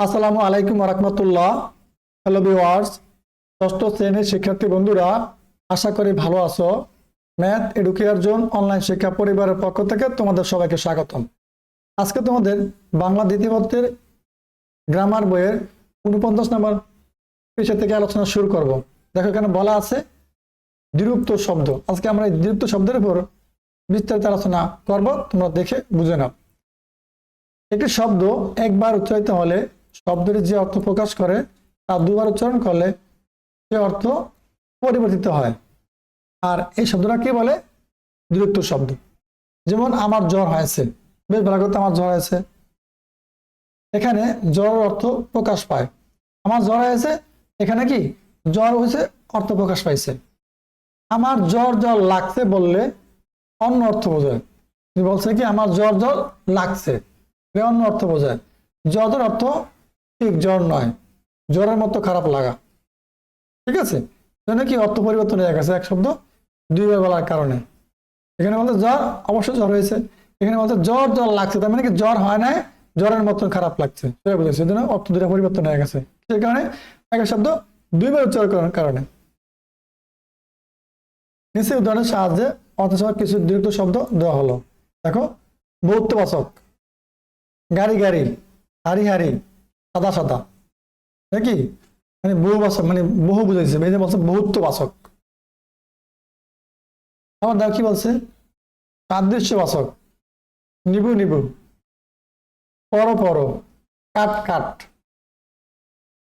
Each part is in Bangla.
আসসালামু আলাইকুম রহমতুল্লাহ হ্যালো ভিওয়ার্স ষষ্ঠ শ্রেণির শিক্ষার্থী বন্ধুরা, আশা করি ভালো আছো। ম্যাথ এডুকেয়ার জোন অনলাইন শিক্ষা পরিবারের পক্ষ থেকে তোমাদের সবাইকে স্বাগতম। আজকে তোমাদের বাংলা দ্বিতীয় পত্রের গ্রামার বইয়ের উনপঞ্চাশ নম্বর পৃষ্ঠা থেকে আলোচনা শুরু করব। দেখো এখানে বলা আছে দ্বিরুক্ত শব্দ। আজকে আমরা এই দ্বিরুক্ত শব্দের উপর বিস্তারিত আলোচনা করব, তোমরা দেখে বুঝে নাও। একটি শব্দ একবার উচ্চারিত হলে শব্দের যে অর্থ প্রকাশ করে, তা দুবার উচ্চারণ করলে সে অর্থ পরিবর্তিত হয়। আর এই শব্দটা কি বলে? দ্বিরুক্ত শব্দ। যেমন, আমার জ্বর হয়েছে। বেশ ভালো আমার জ্বর হয়েছে। এখানে জ্বরের অর্থ প্রকাশ পায়। আমার জ্বর হয়েছে। এখানে কি? জ্বর হয়েছে, অর্থ প্রকাশ পাইছে। আমার জ্বর জ্বর লাগছে বললে অন্য অর্থ বোঝায়। বলছে কি, আমার জ্বর জ্বর লাগছে। অন্য অর্থ বোঝায়। জ্বরের অর্থ ঠিক জ্বর নয়। জ্বরের মতো খারাপ লাগা। ঠিক আছে? জন্য কি অর্থ পরিবর্তন হয়ে গেছে এক শব্দ দুইবার বলার কারণে। এখানে বলতে জ্বর অবশ্যই জ্বর হয়েছে। এখানে বলতে জ্বর জ্বর লাগছে, তার মানে কি জ্বর হয় নাই, জ্বরের মতন খারাপ লাগছে। সেটা বুঝেছে? সেজন্য অর্থ দুটা পরিবর্তন হয়ে গেছে। সেই কারণে এক শব্দ দুইবার উচ্চারণ করার কারণে। নিচে উদাহরণের সাহায্যে অর্থসহ কিছু দীর্ঘ শব্দ দেওয়া হলো। দেখো বহুত্ববাচক গাড়ি গাড়ি। হারি হারি সাদা সাদা। নাকি মানে বহু বাচক মানে বহু বুঝাইছে যে বলছে বহুত্ব বাচক। আবার দেখো কি বলছে? সাদৃশ্য বাচক। নিবু নিবু। পর পর কাট কাট।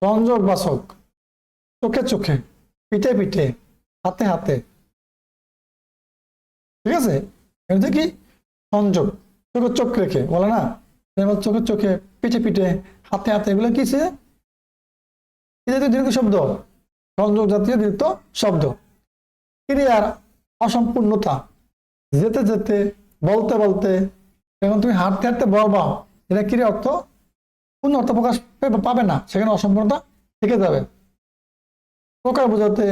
সংযোগ বাচক। চোখে চোখে। পিঠে পিঠে। হাতে হাতে। ঠিক আছে? এটা কি? সংযোগ। চোখে, চোখ রেখে বলে না? চোখে চোখে, পিঠে পিঠে। হাতে হাতে এগুলো কি কি দীর্ঘ শব্দ? সংযোগ জাতীয় দীর্ঘ শব্দ। ক্রিয়ার অসম্পূর্ণতা। যেতে যেতে, বলতে বলতে, যখন তুমি হাঁটতে হাঁটতে বলবা এটা ক্রিয়া অর্থ পূর্ণ অর্থ প্রকাশ পাবে না। সেখানে অসম্পূর্ণতা থেকে যাবে। প্রকার বোঝাতে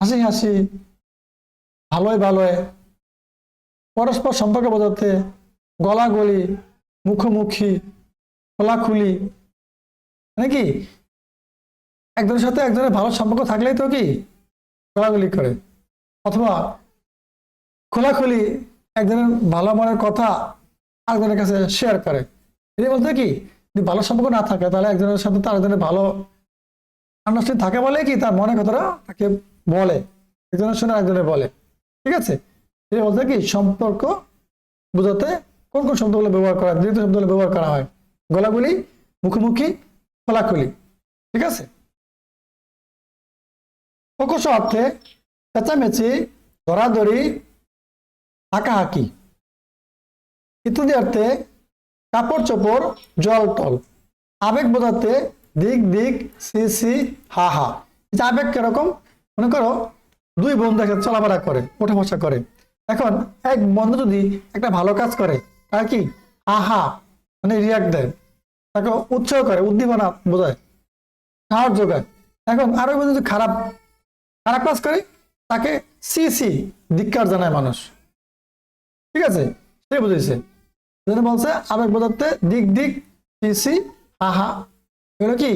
হাসি হাসি ভালোই ভালোই পরস্পর সম্পর্কে বোঝাতে গলাগলি মুখোমুখি খোলাখুলি নাকি একজনের সাথে একজনের ভালো সম্পর্ক থাকলেই তো কি খোলাগুলি করে? অথবা খোলাখুলি একজনের ভালো মনের কথা আরেকজনের কাছে শেয়ার করে। এটা বলতে কি, যদি ভালো সম্পর্ক না থাকে, তাহলে একজনের সাথে তার একজনের ভালো আন্ডারস্ট্যান্ডিং থাকে বলে কি তার মনের কথাটা তাকে বলে। একজনের শুনে একজনের বলে। ঠিক আছে? এটা বলতে কি, সম্পর্ক বোঝাতে কোন কোন শব্দগুলো ব্যবহার করা হয়? দ্বিতীয় শব্দগুলো ব্যবহার করা হয়। গলাগুলি মুখোমুখি, খোলাখুলি। ঠিক আছে? প্রকোষ অর্থে চেঁচামেচি ধরাধরি হাঁকাহাঁকি। ইত্যাদি অর্থে কাপড় চোপড়, জল টল আবেগ বোঝাতে দিক দিক, সি সি, হা হা। এটা আবেগ কীরকম? মনে করো, দুই বন্ধু একসাথে চলাফেরা করে, ওঠা বসা করে। এখন এক বন্ধু যদি একটা ভালো কাজ করে, তার কি? আহা মানে রিয়াক্ট দেয়। তাকে উৎসাহ করে, উদ্দীপনা বোঝায়, সাহস যোগায়। এখন আরও যদি খারাপ খারাপ কাজ করে, তাকে সি সি ধিক্কার জানায় মানুষ। ঠিক আছে? সে বুঝেছে যেটা বলছে, আবেগ বোঝাতে দিক দিক সি সি আহা এগুলো কি?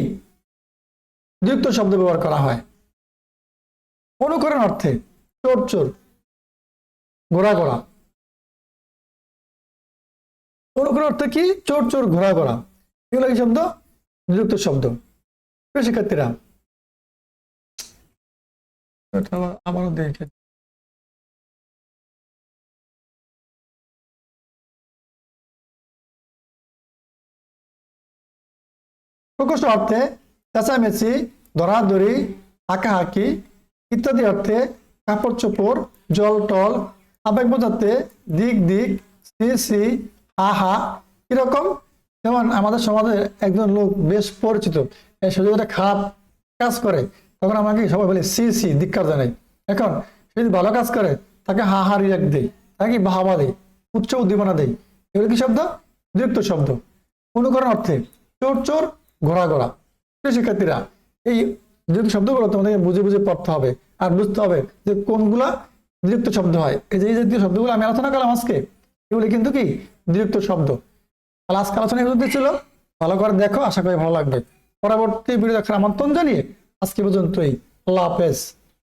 যুক্ত শব্দ ব্যবহার করা হয়। অনুকরণ অর্থে চোর চোর, ঘোড়া ঘোড়া। অনুকরণ অর্থ কি? চোর চোর, ঘোড়া ঘোড়া। এগুলো কি শব্দ? যুক্ত শব্দ। শিক্ষার্থীরা আবারও দেখে প্রকোষ্ঠ অর্থে চেঁচামেচি ধরাধরি হাঁকাহাঁকি ইত্যাদি অর্থে কাপড় চোপড়, জল টল আবেগ বোঝাতে দিক দিক, সি সি হা হা এরকম যেমন আমাদের সমাজে একজন লোক বেশ পরিচিত সুযোগ খারাপ কাজ করে, তখন আমাকে সবাই বলে, সি সি, ধিক্কার জানাই। এখন সে যদি ভালো কাজ করে, তাকে হা হা রিয়াক্ট দেয় তাকে বাহাবা দেয় উচ্চ উদ্দীপনা দেয় এগুলো কি শব্দ? যুক্ত শব্দ। অনুকরণ অর্থে চোর চোর ঘোরা ঘোরা শিক্ষার্থীরা, এই যুক্ত শব্দগুলো তোমাদেরকে বুঝে বুঝে পড়তে হবে আর বুঝতে হবে যে কোনগুলা যুক্ত শব্দ হয়। এই যে, এই জাতীয় শব্দগুলো আমি আলোচনা করলাম আজকে। এগুলি কিন্তু কি? যুক্ত শব্দ। তাহলে আজকে আলোচনা এগুলো ছিল। ভালো করে দেখো, আশা করি ভালো লাগবে। পরবর্তী ভিডিও দেখার আমন্ত্রণ জানিয়ে আজকে পর্যন্তই। আল্লাহ হাফেজ।